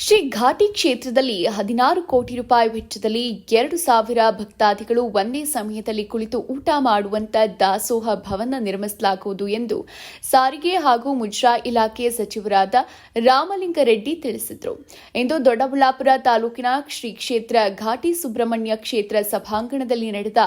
ಶ್ರೀ ಘಾಟಿ ಕ್ಷೇತ್ರದಲ್ಲಿ ಹದಿನಾರು ಕೋಟಿ ರೂಪಾಯಿ ವೆಚ್ಚದಲ್ಲಿ ಎರಡು ಸಾವಿರ ಭಕ್ತಾದಿಗಳು ಒಂದೇ ಸಮಯದಲ್ಲಿ ಕುಳಿತು ಊಟ ಮಾಡುವಂತ ದಾಸೋಹ ಭವನ ನಿರ್ಮಿಸಲಾಗುವುದು ಎಂದು ಸಾರಿಗೆ ಹಾಗೂ ಮುಜ್ರಾ ಇಲಾಖೆ ಸಚಿವರಾದ ರಾಮಲಿಂಗರೆಡ್ಡಿ ತಿಳಿಸಿದರು. ಇಂದು ದೊಡ್ಡಬಳ್ಳಾಪುರ ತಾಲೂಕಿನ ಶ್ರೀ ಕ್ಷೇತ್ರ ಘಾಟಿ ಸುಬ್ರಹ್ಮಣ್ಯ ಕ್ಷೇತ್ರ ಸಭಾಂಗಣದಲ್ಲಿ ನಡೆದ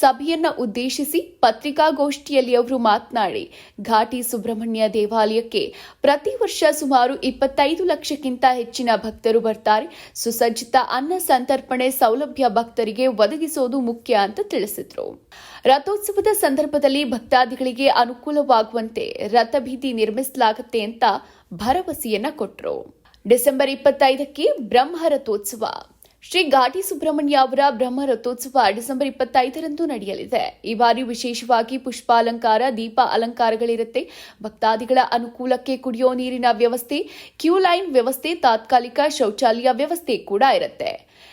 ಸಭೆಯನ್ನ ಉದ್ದೇಶಿಸಿ ಪತ್ರಿಕಾಗೋಷ್ಠಿಯಲ್ಲಿ ಅವರು ಮಾತನಾಡಿ, ಘಾಟಿ ಸುಬ್ರಹ್ಮಣ್ಯ ದೇವಾಲಯಕ್ಕೆ ಪ್ರತಿ ವರ್ಷ ಸುಮಾರು ಇಪ್ಪತ್ತೈದು ಲಕ್ಷಕ್ಕಿಂತ ಹೆಚ್ಚಿನ ಭಕ್ತರು ಬರ್ತಾರೆ. ಸುಸಜ್ಜಿತ ಅನ್ನ ಸಂತರ್ಪಣೆ ಸೌಲಭ್ಯ ಭಕ್ತರಿಗೆ ಒದಗಿಸೋದು ಮುಖ್ಯ ಅಂತ ತಿಳಿಸಿದ್ರು. ರಥೋತ್ಸವದ ಸಂದರ್ಭದಲ್ಲಿ ಭಕ್ತಾದಿಗಳಿಗೆ ಅನುಕೂಲವಾಗುವಂತೆ ರಥಬೀದಿ ನಿರ್ಮಿಸಲಾಗುತ್ತೆ ಅಂತ ಭರವಸೆಯನ್ನ ಕೊಟ್ಟರು ಡಿಸೆಂಬರ್ ಇಪ್ಪತ್ತೈದಕ್ಕೆ ಬ್ರಹ್ಮ ರಥೋತ್ಸವ. ಶ್ರೀ ಘಾಟಿ ಸುಬ್ರಹ್ಮಣ್ಯ ಅವರ ಬ್ರಹ್ಮ ರಥೋತ್ಸವ ಡಿಸೆಂಬರ್ ಇಪ್ಪತ್ತೈದರಂದು ನಡೆಯಲಿದೆ. ಈ ಬಾರಿ ವಿಶೇಷವಾಗಿ ಪುಷ್ಪಾಲಂಕಾರ, ದೀಪ ಅಲಂಕಾರಗಳಿರುತ್ತೆ. ಭಕ್ತಾದಿಗಳ ಅನುಕೂಲಕ್ಕೆ ಕುಡಿಯೋ ನೀರಿನ ವ್ಯವಸ್ಥೆ, ಕ್ಯೂ ಲೈನ್ ವ್ಯವಸ್ಥೆ, ತಾತ್ಕಾಲಿಕ ಶೌಚಾಲಯ ವ್ಯವಸ್ಥೆ ಕೂಡ ಇರುತ್ತೆ.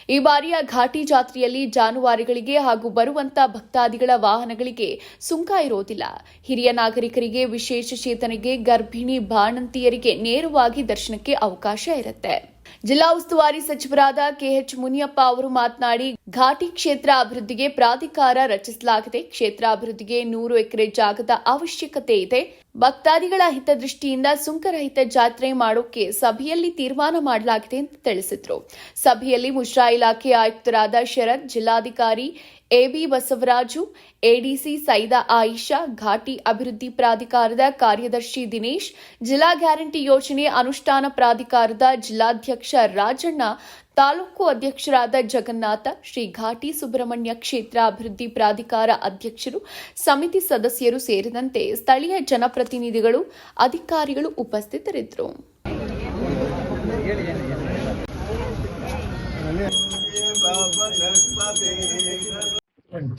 ಈ ಬಾರಿಯ ಘಾಟಿ ಜಾತ್ರೆಯಲ್ಲಿ ಜಾನುವಾರುಗಳಿಗೆ ಹಾಗೂ ಬರುವಂತ ಭಕ್ತಾದಿಗಳ ವಾಹನಗಳಿಗೆ ಸುಂಕ ಇರೋದಿಲ್ಲ. ಹಿರಿಯ ನಾಗರಿಕರಿಗೆ ವಿಶೇಷ ಚೇತನಿಗೆ ಗರ್ಭಿಣಿ ಬಾಣಂತಿಯರಿಗೆ ನೇರವಾಗಿ ದರ್ಶನಕ್ಕೆ ಅವಕಾಶ ಇರುತ್ತೆ. ಜಿಲ್ಲಾ ಉಸ್ತುವಾರಿ ಸಚಿವರಾದ ಕೆಎಚ್ ಮುನಿಯಪ್ಪ ಅವರು ಮಾತನಾಡಿ, ಘಾಟಿ ಕ್ಷೇತ್ರ ಅಭಿವೃದ್ಧಿಗೆ ಪ್ರಾಧಿಕಾರ ರಚಿಸಲಾಗಿದೆ. ಕ್ಷೇತ್ರ ಅಭಿವೃದ್ಧಿಗೆ ನೂರು ಎಕರೆ ಜಾಗದ ಅವಶ್ಯಕತೆ ಇದೆ. ಭಕ್ತಾದಿಗಳ ಹಿತದೃಷ್ಟಿಯಿಂದ ಸುಂಕರಹಿತ ಜಾತ್ರೆ ಮಾಡೋಕೆ ಸಭೆಯಲ್ಲಿ ತೀರ್ಮಾನ ಮಾಡಲಾಗಿದೆ ಎಂದು ತಿಳಿಸಿದರು. ಸಭೆಯಲ್ಲಿ ಮುಷ್ರಾ ಇಲಾಖೆ ಆಯುಕ್ತರಾದ ಶರತ್, ಜಿಲ್ಲಾಧಿಕಾರಿ ಎಬಿ ಬಸವರಾಜು, ಎಡಿಸಿ ಸೈದಾ ಆಯಿಷಾ, ಘಾಟಿ ಅಭಿವೃದ್ಧಿ ಪ್ರಾಧಿಕಾರದ ಕಾರ್ಯದರ್ಶಿ ದಿನೇಶ್, ಜಿಲ್ಲಾ ಗ್ಯಾರಂಟಿ ಯೋಜನೆ ಅನುಷ್ಠಾನ ಪ್ರಾಧಿಕಾರದ ಜಿಲ್ಲಾಧ್ಯಕ್ಷ ರಾಜಣ್ಣ ತಾಲೂಕು ಅಧ್ಯಕ್ಷರಾದ ಜಗನ್ನಾಥ ಶ್ರೀ ಘಾಟಿ ಸುಬ್ರಹ್ಮಣ್ಯ ಕ್ಷೇತ್ರ ಅಭಿವೃದ್ಧಿ ಪ್ರಾಧಿಕಾರ ಅಧ್ಯಕ್ಷರು ಸಮಿತಿ ಸದಸ್ಯರು ಸೇರಿದಂತೆ ಸ್ಥಳೀಯ ಜನಪ್ರತಿನಿಧಿಗಳು ಅಧಿಕಾರಿಗಳು ಉಪಸ್ಥಿತರಿದ್ದರು.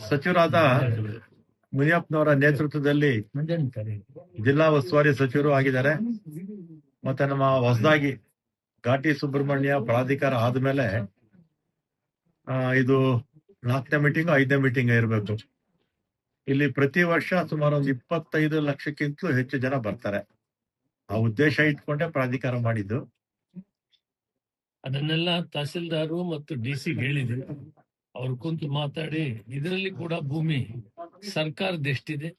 ಸಚಿವರಾದ ಮುನಿಯಪ್ಪನವರ ನೇತೃತ್ವದಲ್ಲಿ ಜಿಲ್ಲಾ ಉಸ್ತುವಾರಿ ಸಚಿವರು ಆಗಿದ್ದಾರೆ. ಮತ್ತೆ ನಮ್ಮ ಹೊಸದಾಗಿ ಘಾಟಿ ಸುಬ್ರಹ್ಮಣ್ಯ ಪ್ರಾಧಿಕಾರ ಆದ್ಮೇಲೆ ಇದು ನಾಲ್ಕನೇ ಮೀಟಿಂಗ್ ಐದನೇ ಮೀಟಿಂಗ್ ಇರಬೇಕು. ಇಲ್ಲಿ ಪ್ರತಿ ವರ್ಷ ಸುಮಾರು ಒಂದು ಇಪ್ಪತ್ತೈದು ಲಕ್ಷಕ್ಕಿಂತಲೂ ಹೆಚ್ಚು ಜನ ಬರ್ತಾರೆ. ಆ ಉದ್ದೇಶ ಇಟ್ಕೊಂಡೆ ಪ್ರಾಧಿಕಾರ ಮಾಡಿದ್ದು. ಅದನ್ನೆಲ್ಲ ತಹಸೀಲ್ದಾರು ಮತ್ತು ಡಿ ಸಿ ಹೇಳಿದ್ರು. ಅವ್ರು ಕುಂತು ಮಾತಾಡಿ, ಇದರಲ್ಲಿ ಕೂಡ ಭೂಮಿ ಸರ್ಕಾರದ ಎಷ್ಟಿದೆ?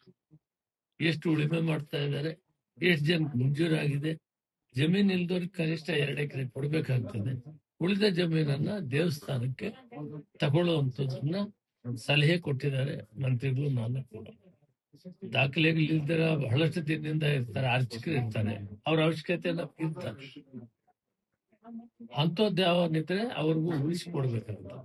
ಎಷ್ಟು ಉಳಿಮೆ ಮಾಡ್ತಾ ಇದ್ದಾರೆ? ಎಷ್ಟು ಜನ ಮಂಜೂರಾಗಿದೆ? ಜಮೀನ್ ಇಲ್ದವ್ರಿಗೆ ಕನಿಷ್ಠ ಎರಡು ಎಕರೆ ಕೊಡ್ಬೇಕಾಗ್ತದೆ. ಉಳಿದ ಜಮೀನನ್ನ ದೇವಸ್ಥಾನಕ್ಕೆ ತಗೊಳ್ಳುವಂಥದ್ದನ್ನ ಸಲಹೆ ಕೊಟ್ಟಿದ್ದಾರೆ ಮಂತ್ರಿಗಳು ನಾನು ಕೂಡ. ದಾಖಲೆಗಳಿಲ್ದಿರ ಬಹಳಷ್ಟು ದಿನದಿಂದ ಇರ್ತಾರೆ ಅರ್ಚಕರು ಇರ್ತಾರೆ. ಅವ್ರ ಅವಶ್ಯಕತೆಯನ್ನ ಇರ್ತಾರೆ ಅಂಥದ್ದು ಯಾವನ್ನಿದ್ರೆ ಅವ್ರಿಗೂ ಉಳಿಸಿಕೊಡ್ಬೇಕಾಗುತ್ತೆ